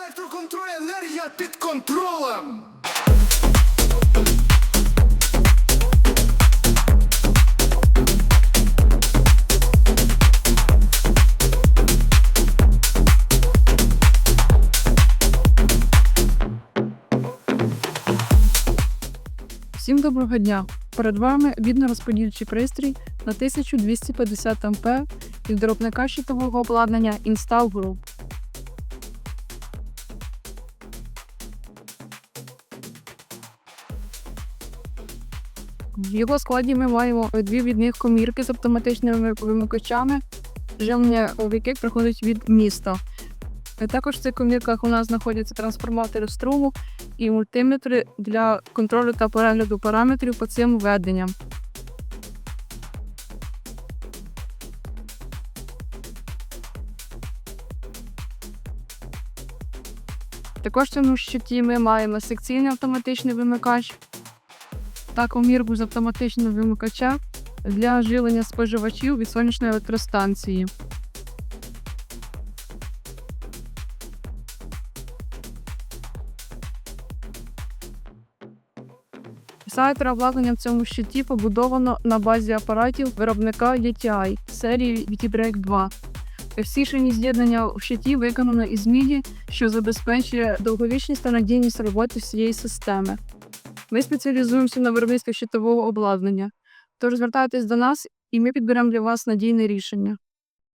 Електроконтроль енергія під контролем. Всім доброго дня! Перед вами відно-розподільчий пристрій на 1250 А від виробника щитового обладнання Install Group. В його складі ми маємо дві відних комірки з автоматичними вимикачами, живлення яких приходить від міста. Е, Також в цих комірках у нас знаходяться трансформатори струму і мультиметри для контролю та перегляду параметрів по цим введенням. Також в цьому щиті ми маємо секційний автоматичний вимикач та комірку з автоматичного вимикача для живлення споживачів від сонячної електростанції. Сайт обладнання в цьому щиті побудовано на базі апаратів виробника DTI серії VT-Break 2. Всі шині з'єднання в щиті виконано із міді, що забезпечує довговічність та надійність роботи всієї системи. Ми спеціалізуємося на виробництві щитового обладнання. Тож звертайтесь до нас, і ми підберемо для вас надійне рішення.